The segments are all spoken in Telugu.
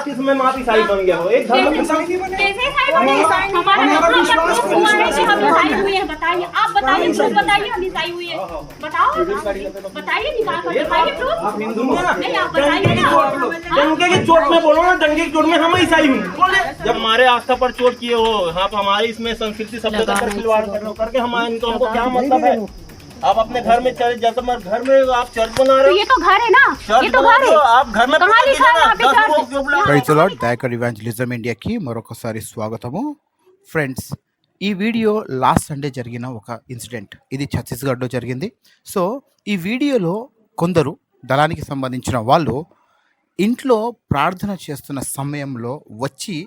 आज के समय में ईसाई बन गया हो। एक धर्म बताइए। आप बताइए बताइए हम ईसाई हुए बताओ। तो- बताइए निकाल प्रूफ आप हिंदू हो ना। चोट में बोलो ना दंगे की चोट में हम ईसाई हूँ। जब हमारे आस्था पर चोट किए हो आप हमारे इसमें संस्कृति सब जगह खिलवाड़ करके हमारे इनको हमको क्या मतलब है? आप अपने घर में चले जब तुम्हारे घर में आप चर्च बना तो रहे ये हो तो घर है ना चर्च ये तो बना घर रहे हो है आप घर में कहाँ पूजा लिखा है कीजिए ना, यहाँ पे दस चर्च? लोग जो बुला- రైతుల డైకర్ ఇవాంజలిజం ఇండియాకి మరొకసారి స్వాగతము ఫ్రెండ్స్ ఈ వీడియో లాస్ట్ సండే జరిగిన ఒక ఇన్సిడెంట్ ఇది ఛత్తీస్గఢ్లో జరిగింది సో ఈ వీడియోలో కొందరు దళానికి సంబంధించిన వాళ్ళు ఇంట్లో ప్రార్థన చేస్తున్న సమయంలో వచ్చి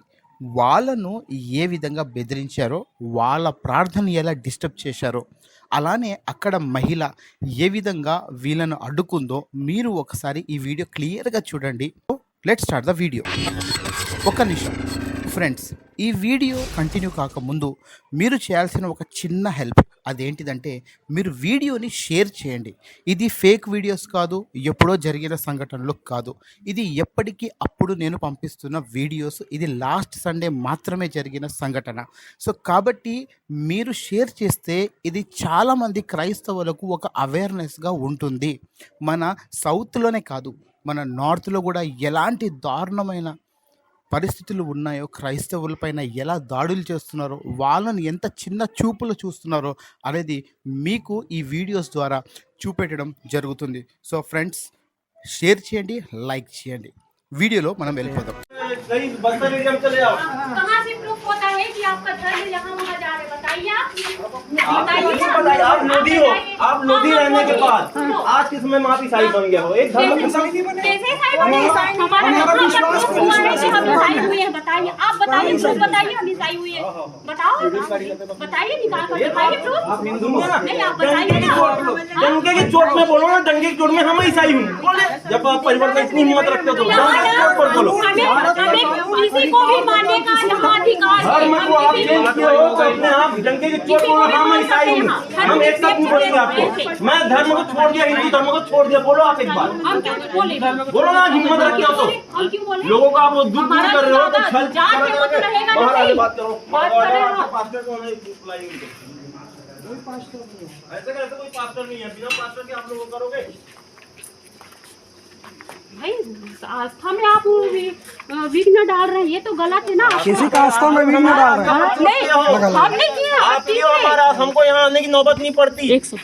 వాళ్ళను ఏ విధంగా బెదిరించారో వాళ్ళ ప్రార్థన ఎలా డిస్టర్బ్ చేశారో అలానే అక్కడ మహిళ ఏ విధంగా వీళ్ళను అడ్డుకుందో మీరు ఒకసారి ఈ వీడియో క్లియర్గా చూడండి. Let start the video. ఒక నిమిషం. ఫ్రెండ్స్ ఈ వీడియో కంటిన్యూ కాకముందు మీరు చేయాల్సిన ఒక చిన్న హెల్ప్. అదేంటిదంటే మీరు వీడియోని షేర్ చేయండి. ఇది ఫేక్ వీడియోస్ కాదు ఎప్పుడో జరిగిన సంఘటనలు కాదు. ఇది ఎప్పటికీ అప్పుడు నేను పంపిస్తున్న వీడియోస్. ఇది లాస్ట్ సండే మాత్రమే జరిగిన సంఘటన. సో కాబట్టి మీరు షేర్ చేస్తే ఇది చాలామంది క్రైస్తవులకు ఒక అవేర్నెస్గా ఉంటుంది. మన సౌత్లోనే కాదు మన నార్త్లో కూడా ఎలాంటి దారుణమైన పరిస్థితులు ఉన్నాయో క్రైస్తవులపైన ఎలా దాడులు చేస్తున్నారో వాళ్ళని ఎంత చిన్న చూపులు చూస్తున్నారో అనేది మీకు ఈ వీడియోస్ ద్వారా చూపెట్టడం జరుగుతుంది సో ఫ్రెండ్స్ షేర్ చేయండి లైక్ చేయండి వీడియోలో మనం వెళ్ళిపోదాం कहीं बस्तर एरिया में चले जाओ कहाँ से प्रूफ होता है कि आपका धर्म यहाँ वहाँ जा रहे बताइए आप आप बताइए किसी ना। बताइए, आप लोधी हो बताइए। आप लोधी हाँ, रहने के बाद सुनो। आज किसमें आप ईसाई बन गया हो? एक धर्म है हैं बताइए आप बताइए प्रूफ बताइए हम ईसाई हुए हैं बताओ बताइए निकाल कर दिखाइए प्रूफ। आप हिंदू हो ना नहीं आप बताइए ना। डंके की चोट में बोलो ना डंके की चोट में हम ईसाई हूँ। बोले जब आप परिवर्तन इतनी हिम्मत रखते हो तो बोलो। किसी को भी मानने का अधिकार है धर्म हम को आप चेंज किए हो तो अपने आप डंके की चोट बोलो हम ईसाई हूँ। हम एक साथ आपको मैं धर्म को छोड़ दिया हिंदू धर्म को छोड़ दिया बोलो आप एक बार। हम क्यों बोले? बोलो ना हिम्मत रखते हो तो। क्यों लोगों को आप दूर दूर कर रहे हो तो छल तो रहेगा बाहर आके बात करो। बात कर रहे हो। पास्टर को हमें बुलाएँगे ऐसे कोई पास्टर नहीं है। बिना पास्टर के आप लोग करोगे? भाई आस्था में आप विघ्न डाल रहे हैं। ये तो गलत है ना। किसी का आस्था में नहीं डाल रहे हाँ, नहीं हम नहीं किए आप हमको यहाँ आने की नौबत नहीं पड़ती। एक सौ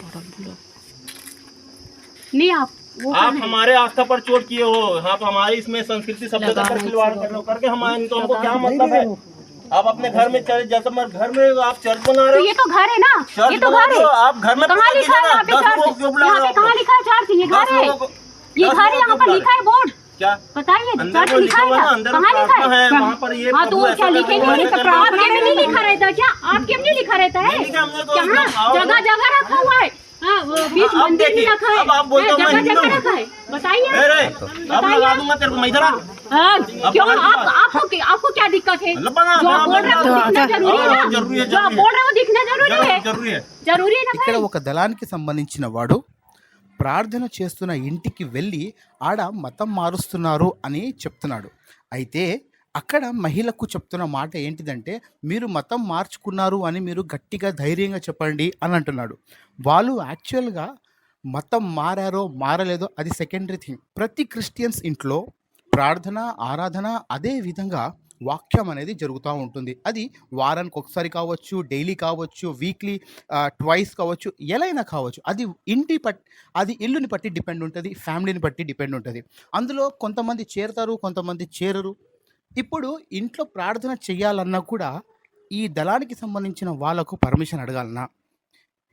नहीं आप वो आप हमारे आस्था पर चोट किए हो आप हमारे इसमें संस्कृति सभ्यता पर खिलवाड़ कर रहे करके हमारे तो हमको क्या मतलब है? आप अपने घर में चले जैसे मैं घर में आप चर्च बना रहे तो हो। ये तो घर है ना ये तो घर है आप घर में कहाँ लिखा है यहाँ पे चर्च यहाँ पे कहाँ लिखा है चर्च ये घर है। ये घर है यहाँ पर लिखा है बोर्ड क्या? बताइए चर्च लिखा है कहाँ लिखा है वहाँ पर ये हाँ तो क्या लिखे तो नहीं आपके में लिखा रहता तो क्या? हाँ, आपके लिखा रहता है? जगह जगह रखा हुआ है। बीच अब मंदिर में देखिए, रखा है अब आप बोलते हो हाँ, मैं जगह हिंदू जगह हूँ। रखा है बताइए अरे अब लगा दूंगा तेरे को मैं इधर आ हाँ, क्यों बात आप बात। आपको क्या- आपको क्या दिक्कत है मतलब बना- जो आप बना- बोल रहे हो वो बना- दिखना जरूरी है हाँ, ना जरूरी है, जो आप जरूरी है। बोल रहे हो वो दिखना जरूरी है जरूरी है जरूरी है ना ఇక్కడ भाई ఒక దళానికి సంబంధించిన వాడు ప్రార్థన చేస్తున్న ఇంటికి వెళ్ళి ఆడ మతం మారుస్తున్నారు అని చెప్తున్నాడు అయితే అక్కడ మహిళకు చెప్తున్న మాట ఏంటిదంటే మీరు మతం మార్చుకున్నారు అని మీరు గట్టిగా ధైర్యంగా చెప్పండి అని అంటున్నాడు. వాళ్ళు యాక్చువల్గా మతం మారారో మారలేదో అది సెకండరీ థింగ్. ప్రతి క్రిస్టియన్స్ ఇంట్లో ప్రార్థన ఆరాధన అదే విధంగా వాక్యం అనేది జరుగుతూ ఉంటుంది. అది వారానికి ఒకసారి కావచ్చు డైలీ కావచ్చు వీక్లీ ట్వైస్ కావచ్చు ఎలా అయినా కావచ్చు. అది ఇంటి పట్ అది ఇల్లుని బట్టి డిపెండ్ ఉంటుంది ఫ్యామిలీని బట్టి డిపెండ్ ఉంటుంది. అందులో కొంతమంది చేరుతారు కొంతమంది చేరరు. ఇప్పుడు ఇంట్లో ప్రార్థన చేయాలన్నా కూడా ఈ దళానికి సంబంధించిన వాళ్ళకు పర్మిషన్ అడగాలన్నా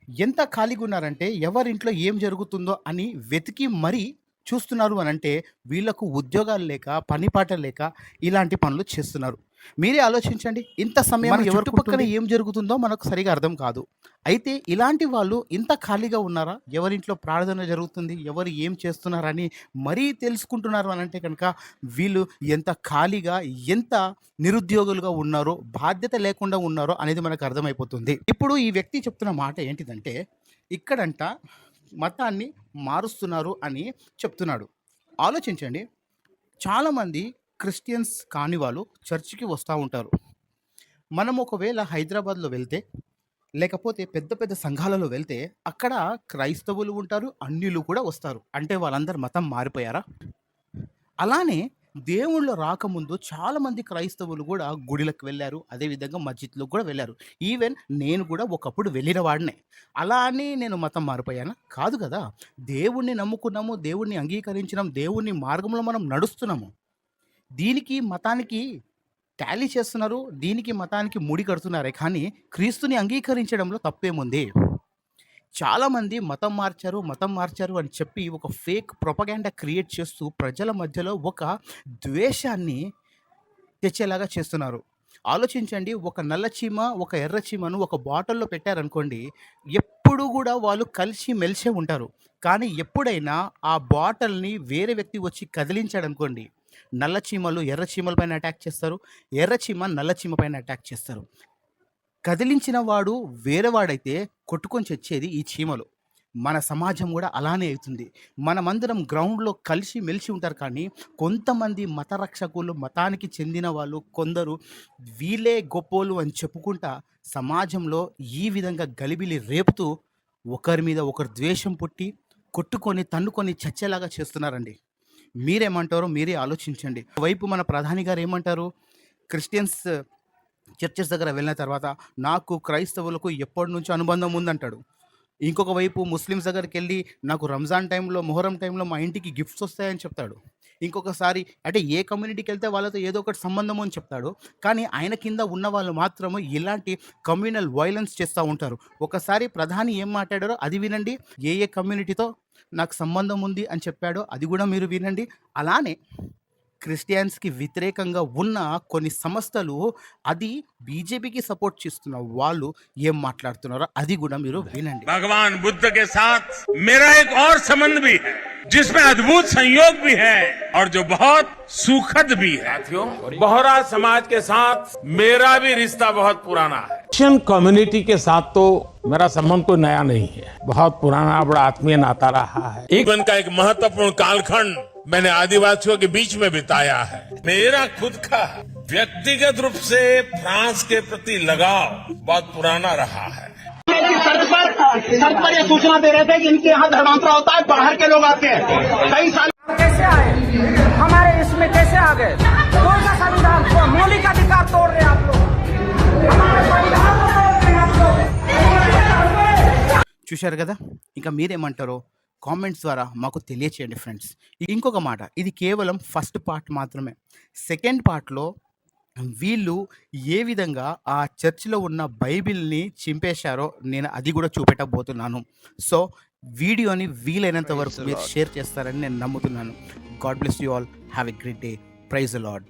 ఎంత ఖాళీగా ఉన్నారంటే ఎవరింట్లో ఏం జరుగుతుందో అని వెతికి మరీ చూస్తున్నారు అని అంటే వీళ్ళకు ఉద్యోగాలు లేక పనిపాట లేక ఇలాంటి పనులు చేస్తున్నారు. మీరే ఆలోచించండి. ఇంత సమయం ఎవరి పక్కన ఏం జరుగుతుందో మనకు సరిగా అర్థం కాదు. అయితే ఇలాంటి వాళ్ళు ఇంత ఖాళీగా ఉన్నారా? ఎవరింట్లో ప్రార్థన జరుగుతుంది? ఎవరు ఏం చేస్తున్నారని మరీ తెలుసుకుంటున్నారు అని అంటే కనుక వీళ్ళు ఎంత ఖాళీగా ఎంత నిరుద్యోగులుగా ఉన్నారో బాధ్యత లేకుండా ఉన్నారో అనేది మనకు అర్థమైపోతుంది. ఇప్పుడు ఈ వ్యక్తి చెప్తున్న మాట ఏంటిదంటే ఇక్కడంట మతాన్ని మారుస్తున్నారు అని చెప్తున్నాడు. ఆలోచించండి. చాలామంది క్రిస్టియన్స్ కాని వాళ్ళు చర్చికి వస్తూ ఉంటారు. మనం ఒకవేళ హైదరాబాద్లో వెళ్తే లేకపోతే పెద్ద పెద్ద సంఘాలలో వెళ్తే అక్కడ క్రైస్తవులు ఉంటారు అన్యులు కూడా వస్తారు. అంటే వాళ్ళందరూ మతం మారిపోయారా? అలానే దేవుళ్ళు రాకముందు చాలామంది క్రైస్తవులు కూడా గుడిలకు వెళ్ళారు. అదేవిధంగా మస్జిద్లకు కూడా వెళ్ళారు. ఈవెన్ నేను కూడా ఒకప్పుడు వెళ్ళిన వాడినే. అలా అని నేను మతం మారిపోయాను? కాదు కదా. దేవుణ్ణి నమ్ముకున్నాము దేవుణ్ణి అంగీకరించినాం దేవుణ్ణి మార్గంలో మనం నడుస్తున్నాము. దీనికి మతానికి టాలీ చేస్తున్నారు దీనికి మతానికి ముడి కడుతున్నారే కానీ క్రీస్తుని అంగీకరించడంలో తప్పేముంది? చాలామంది మతం మార్చారు మతం మార్చారు అని చెప్పి ఒక ఫేక్ ప్రొపగాండా క్రియేట్ చేస్తూ ప్రజల మధ్యలో ఒక ద్వేషాన్ని తెచ్చేలాగా చేస్తున్నారు. ఆలోచించండి ఒక నల్ల చీమ ఒక ఎర్ర చీమను ఒక బాటిల్లో పెట్టారనుకోండి ఎప్పుడు కూడా వాళ్ళు కలిసి మెలిసే ఉంటారు. కానీ ఎప్పుడైనా ఆ బాటిల్ని వేరే వ్యక్తి వచ్చి కదిలించాడు అనుకోండి నల్ల చీమలు ఎర్ర చీమల పైన అటాక్ చేస్తారు ఎర్ర చీమ నల్ల చీమ పైన అటాక్ చేస్తారు. కదిలించిన వాడు వేరేవాడైతే కొట్టుకొని చచ్చేది ఈ చీమలు. మన సమాజం కూడా అలానే అవుతుంది. మనమందరం గ్రౌండ్లో కలిసి మెలిసి ఉంటారు కానీ కొంతమంది మత రక్షకులు మతానికి చెందిన వాళ్ళు కొందరు వీళ్ళే గొప్పోలు అని చెప్పుకుంటా సమాజంలో ఈ విధంగా గలిబిలి రేపుతూ ఒకరి మీద ఒకరు ద్వేషం పుట్టి కొట్టుకొని తన్నుకొని చచ్చేలాగా చేస్తున్నారండి. మీరేమంటారో మీరే ఆలోచించండి. వైపు మన ప్రధాని గారు ఏమంటారు? క్రిస్టియన్స్ చర్చెస్ దగ్గర వెళ్ళిన తర్వాత నాకు క్రైస్తవులకు ఎప్పటి నుంచి అనుబంధం ఉందంటాడు. ఇంకొక వైపు ముస్లిమ్స్ దగ్గరికి వెళ్ళి నాకు రంజాన్ టైంలో మొహరం టైంలో మా ఇంటికి గిఫ్ట్స్ వస్తాయని చెప్తాడు. ఇంకొకసారి అంటే ఏ కమ్యూనిటీకి వెళ్తే వాళ్ళతో ఏదో ఒకటి సంబంధం అని చెప్తాడు. కానీ ఆయన కింద ఉన్న వాళ్ళు మాత్రము ఇలాంటి కమ్యూనల్ వైలెన్స్ చేస్తూ ఉంటారు. ఒకసారి ప్రధాని ఏం మాట్లాడారో అది వినండి. ఏ ఏ కమ్యూనిటీతో నాకు సంబంధం ఉంది అని చెప్పాడో అది కూడా మీరు వినండి. అలానే క్రిస్టియన్స్కి వ్యతిరేకంగా ఉన్న కొన్ని సంస్థలు అది బీజేపీకి సపోర్ట్ చేస్తున్న వాళ్ళు ఏం మాట్లాడుతున్నారో అది కూడా మీరు వినండి भगवान बुद्ध के साथ मेरा एक और संबंध भी है जिसमें अद्भुत संयोग भी है और जो बहुत सुखद भी है साथियों बोहरा समाज के साथ मेरा भी रिश्ता बहुत पुराना है क्रिश्चियन कम्युनिटी के साथ तो मेरा संबंध कोई नया नहीं है बहुत पुराना बड़ा आत्मीय नाता रहा है जीवन का एक महत्वपूर्ण कालखंड मैंने आदिवासियों के बीच में बिताया है मेरा खुद का व्यक्तिगत रूप से फ्रांस के प्रति लगाव बहुत पुराना रहा है सड़क पर सड़क पर ये सूचना दे रहे थे कि इनके यहाँ धर्मांतरण होता है बाहर के लोग आते हैं कई साल कैसे आए हमारे इसमें कैसे आ गए कौन सा संविधान को मौलिक अधिकार तोड़ रहे हैं आप लोग हमारे संविधान को तोड़ रहे हैं आप लोग చూశారు కదా ఇంకా మీరేమంటారో కామెంట్స్ ద్వారా మాకు తెలియచేయండి ఫ్రెండ్స్ ఇంకొక మాట ఇది కేవలం ఫస్ట్ పార్ట్ మాత్రమే. సెకండ్ పార్ట్లో వీళ్ళు ఏ విధంగా ఆ చర్చిలో ఉన్న బైబిల్ని చింపేశారో నేను అది కూడా చూపెట్టబోతున్నాను. సో వీడియోని వీలైనంత వరకు మీరు షేర్ చేస్తారని నేను నమ్ముతున్నాను. God bless you all have a great day praise Lord